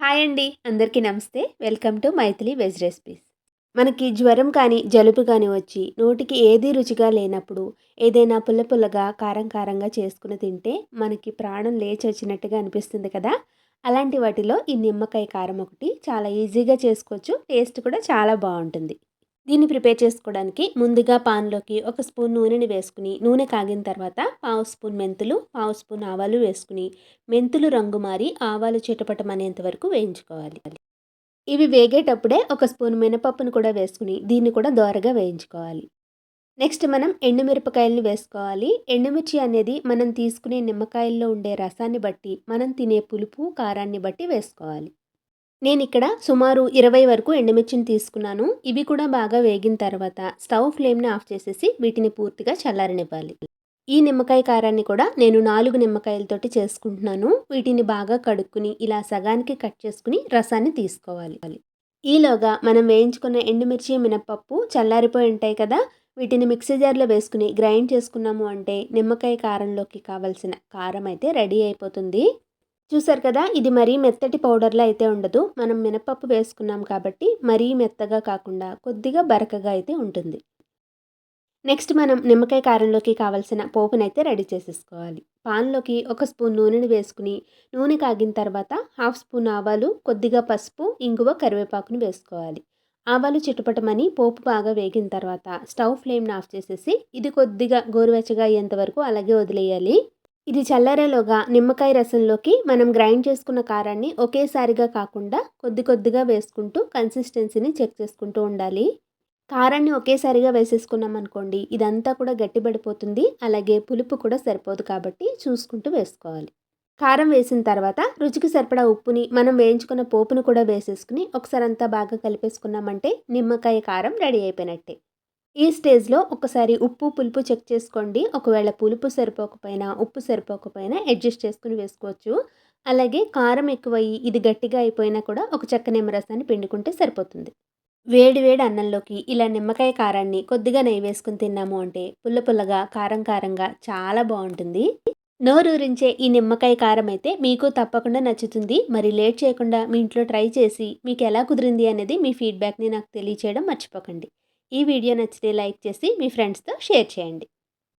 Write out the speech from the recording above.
Hi అండి. అందరికీ నమస్తే. Welcome to Maithili veg recipes. మనకి జ్వరం కానీ జలుబు కానీ వచ్చి నోటికి ఏది రుచిగా లేనప్పుడు ఏదైనా పుల్ల పుల్లగా కారం కారంగా చేసుకుని తింటే మనకి ప్రాణం లేచి వచ్చినట్టుగా అనిపిస్తుంది కదా. అలాంటి వాటిలో ఈ నిమ్మకాయ కారం ఒకటి చాలా ఈజీగా చేసుకోవచ్చు. టేస్ట్ కూడా చాలా బాగుంటుంది. దీన్ని ప్రిపేర్ చేసుకోవడానికి ముందుగా పాన్లోకి ఒక స్పూన్ నూనెని వేసుకుని నూనె కాగిన తర్వాత పావు స్పూన్ మెంతులు పావు స్పూన్ ఆవాలు వేసుకుని మెంతులు రంగు మారి ఆవాలు చిటపటమనేంత వరకు వేయించుకోవాలి. ఇవి వేగేటప్పుడే ఒక స్పూన్ మినపప్పును కూడా వేసుకుని దీన్ని కూడా దోరగా వేయించుకోవాలి. నెక్స్ట్ మనం ఎండుమిరపకాయలను వేసుకోవాలి. ఎండుమిర్చి అనేది మనం తీసుకునే నిమ్మకాయల్లో ఉండే రసాన్ని బట్టి మనం తినే పులుపు కారాన్ని బట్టి వేసుకోవాలి. నేను ఇక్కడ సుమారు ఇరవై వరకు ఎండుమిర్చిని తీసుకున్నాను. ఇవి కూడా బాగా వేగిన తర్వాత స్టవ్ ఫ్లేమ్ని ఆఫ్ చేసేసి వీటిని పూర్తిగా చల్లారనివ్వాలి. ఈ నిమ్మకాయ కారాన్ని కూడా నేను నాలుగు నిమ్మకాయలతోటి చేసుకుంటున్నాను. వీటిని బాగా కడుక్కుని ఇలా సగానికి కట్ చేసుకుని రసాన్ని తీసుకోవాలి. ఈలోగా మనం వేయించుకున్న ఎండుమిర్చి మినపప్పు చల్లారిపోయి ఉంటాయి కదా వీటిని మిక్సీ జార్లో వేసుకుని గ్రైండ్ చేసుకున్నాము అంటే నిమ్మకాయ కారంలోకి కావాల్సిన కారం అయితే రెడీ అయిపోతుంది. చూసారు కదా ఇది మరీ మెత్తటి పౌడర్లా అయితే ఉండదు. మనం మినపప్పు వేసుకున్నాం కాబట్టి మరీ మెత్తగా కాకుండా కొద్దిగా బరకగా అయితే ఉంటుంది. నెక్స్ట్ మనం నిమ్మకాయ కారంలోకి కావాల్సిన పోపునైతే రెడీ చేసేసుకోవాలి. పాన్లోకి ఒక స్పూన్ నూనెని వేసుకుని నూనె కాగిన తర్వాత హాఫ్ స్పూన్ ఆవాలు కొద్దిగా పసుపు ఇంగువ కరివేపాకుని వేసుకోవాలి. ఆవాలు చిటుపటమని పోపు బాగా వేగిన తర్వాత స్టవ్ ఫ్లేమ్ని ఆఫ్ చేసేసి ఇది కొద్దిగా గోరువెచ్చగా అయ్యేంత వరకు అలాగే వదిలేయాలి. ఇది చల్లారేలోగా నిమ్మకాయ రసంలోకి మనం గ్రైండ్ చేసుకున్న కారాన్ని ఒకేసారిగా కాకుండా కొద్ది కొద్దిగా వేసుకుంటూ కన్సిస్టెన్సీని చెక్ చేసుకుంటూ ఉండాలి. కారాన్ని ఒకేసారిగా వేసేసుకున్నాం అనుకోండి ఇదంతా కూడా గట్టిపడిపోతుంది అలాగే పులుపు కూడా సరిపోదు కాబట్టి చూసుకుంటూ వేసుకోవాలి. కారం వేసిన తర్వాత రుచికి సరిపడా ఉప్పుని మనం వేయించుకున్న పోపును కూడా వేసేసుకుని ఒకసారి అంతా బాగా కలిపేసుకున్నామంటే నిమ్మకాయ కారం రెడీ అయిపోయినట్టే. ఈ స్టేజ్లో ఒకసారి ఉప్పు పులుపు చెక్ చేసుకోండి. ఒకవేళ పులుపు సరిపోకపోయినా ఉప్పు సరిపోకపోయినా అడ్జస్ట్ చేసుకుని వేసుకోవచ్చు. అలాగే కారం ఎక్కువయ్యి ఇది గట్టిగా అయిపోయినా కూడా ఒక చెక్క నిమ్మరసాన్ని పిండుకుంటే సరిపోతుంది. వేడి వేడి అన్నంలోకి ఇలా నిమ్మకాయ కారాన్ని కొద్దిగా నెయ్యి వేసుకుని తిన్నాము అంటే పుల్ల పుల్లగా కారం కారంగా చాలా బాగుంటుంది. నోరూరించే ఈ నిమ్మకాయ కారం అయితే మీకు తప్పకుండా నచ్చుతుంది. మరి లేట్ చేయకుండా మీ ఇంట్లో ట్రై చేసి మీకు ఎలా కుదిరింది అనేది మీ ఫీడ్బ్యాక్ని నాకు తెలియచేయడం మర్చిపోకండి. ఈ వీడియో నచ్చితే లైక్ చేసి మీ ఫ్రెండ్స్తో షేర్ చేయండి.